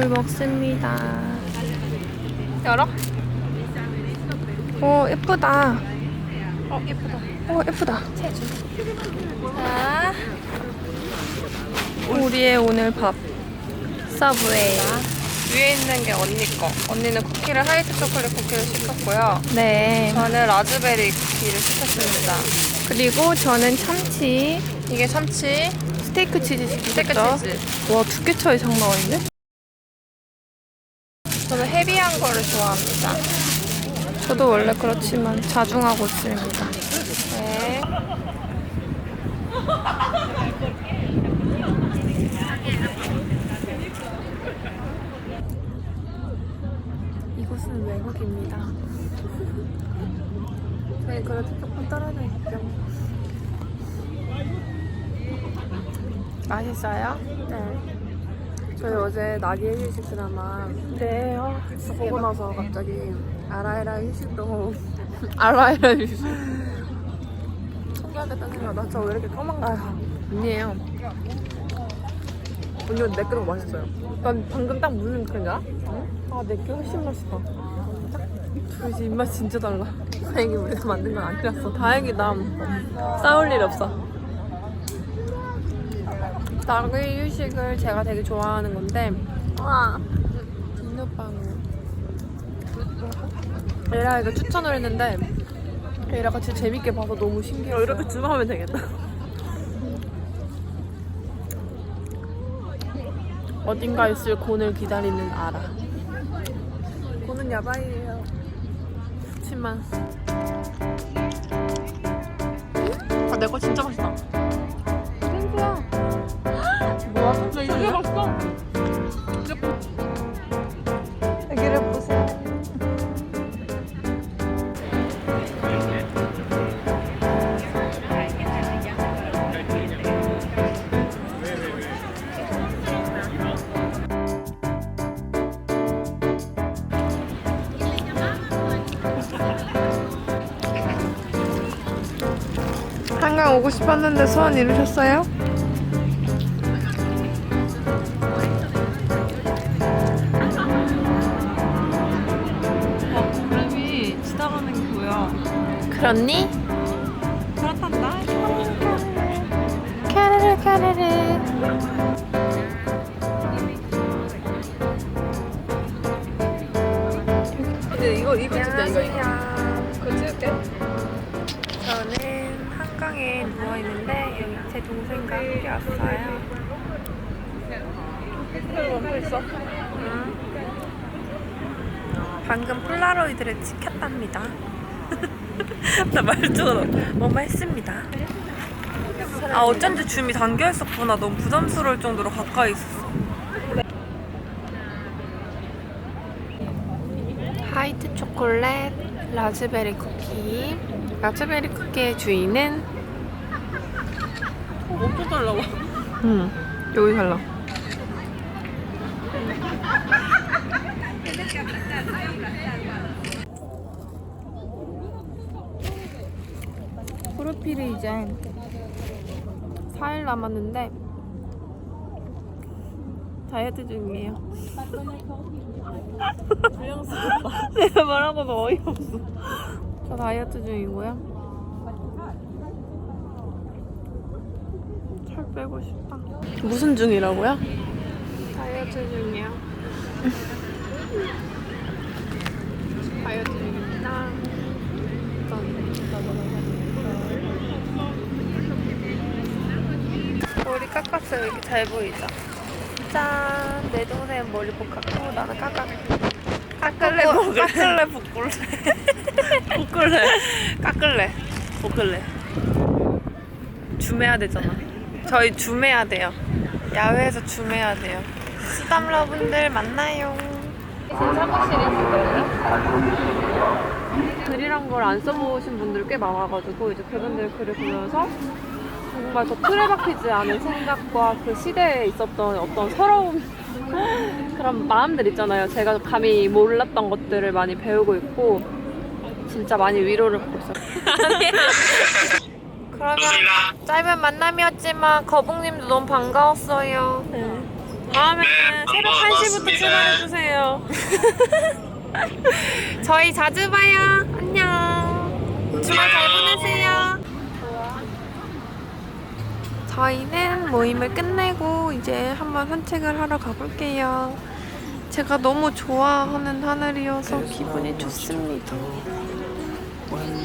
밥을 먹습니다. 열어? 오 예쁘다. 어 예쁘다. 오 예쁘다. 자, 우리의 오늘 밥. 서브웨이. 위에 있는 게 언니 거. 언니는 쿠키를 화이트 초콜릿 쿠키를 시켰고요. 네. 저는 라즈베리 쿠키를 시켰습니다. 그리고 저는 참치, 이게 참치, 스테이크 치즈 스테이크 시켰죠. 치즈. 와두개 차이 장난 아닌데? 저는 헤비한 거를 좋아합니다. 저도 원래 그렇지만 자중하고 있습니다. 네. 이곳은 외국입니다. 저희 그래도 조금 떨어져 있죠. 맛있어요? 네. 저희 어제 나기 휴식 드라마 네. 어, 보고 나서 갑자기 아라이라 휴식도 알아요. 소개하겠다는 생각 나 저 왜 이렇게 까만가요? 아니에요. 언니 내 끓은 거 맛있어요. 난 방금 딱 무슨 그인가? 아, 내게 훨씬 맛있다. 그래서 입맛 진짜 달라. 다행히 우리가 만든 건 아니라서. 다행이다. 싸울 일 없어. 낙의 휴식을 제가 되게 좋아하는 건데, 와. 비눗방울. 에라이가 추천을 했는데, 에라가 진짜 재밌게 봐서 너무 신기해요. 이렇게 줌하면 되겠다. 어딘가 있을 곤을 기다리는 아라. 고는 야바이예요. 그렇지만. 아, 내 거 진짜 맛있다. 한강 오고 싶었는데 소원 이루셨어요? 구름이 지나가는 게 보여. 그렇니? 그렇단다. 카르르 카르르 근데 이거 이거 진짜 이거 이거. 한강에 누워있는데 여기 제 동생과 함께 왔어요. 응. 방금 폴라로이드를 찍혔답니다. 나 말투가 뭐뭐 했습니다. 아 어쩐지 줌이 담겨 있었구나. 너무 부담스러울 정도로 가까이 있었어. 화이트 초콜릿 라즈베리 쿠키. 라즈베리 쿠키의 주인은 엄청 잘 나와. 응 여기 달라. 프로필이 이제 4일 남았는데 다이어트 중이에요. 내가 말하고도 어이없어. 저 다이어트 중이고요 살 빼고 싶다 무슨 중이라고요? 다이어트 중이요 다이어트 중입니다 머리 깎았어요. 이렇게 잘 보이죠? 짠! 내 동생 머리 볶았고 나는 깎아. 깎을래? 깎을래, 볶을래? 볶을래. 깎을래, 볶을래. 줌해야 되잖아. 저희 줌해야 돼요. 야외에서 줌해야 돼요. 수담러분들 만나요. 사무실이 있어요. 글이란 걸 안 써보신 분들 꽤 많아가지고 이제 그분들 글을 보면서 정말 저 틀에 박히지 않은 생각과 그 시대에 있었던 어떤 서러운 그런 마음들 있잖아요. 제가 감히 몰랐던 것들을 많이 배우고 있고 진짜 많이 위로를 받고 있어요. 그러면 짧은 만남이었지만 거북님도 너무 반가웠어요. 다음에는 네, 새벽 반가워, 1시부터 반갑습니다. 출발해주세요. 저희 자주 봐요. 안녕. 주말 잘 보내세요. 저희는 모임을 끝내고 이제 한번 산책을 하러 가볼게요. 제가 너무 좋아하는 하늘이어서 기분이 좋습니다.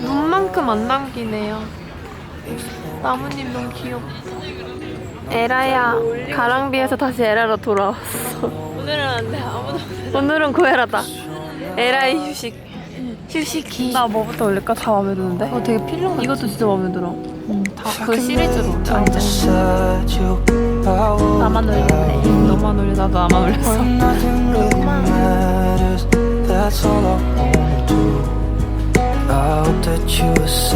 눈만큼 안 남기네요. 나뭇잎 너무 귀엽다. 에라야, 가랑비에서 다시 에라로 돌아왔어. 오늘은 안 돼. 아무도 오늘은 고에라다. 에라의 휴식. 휴식이. 나 뭐부터 올릴까? 다 마음에 드는데? 어, 되게 필름 이것도 진짜 마음에 들어. 그 시리즈로 완전. beside you. I will 나만 올릴래. 너만 올려. 나도 나만 올렸어. Matters,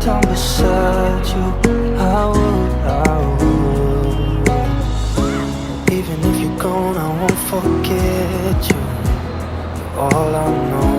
down beside you, I would, I would. Even if you're gone, I won't forget you. All I know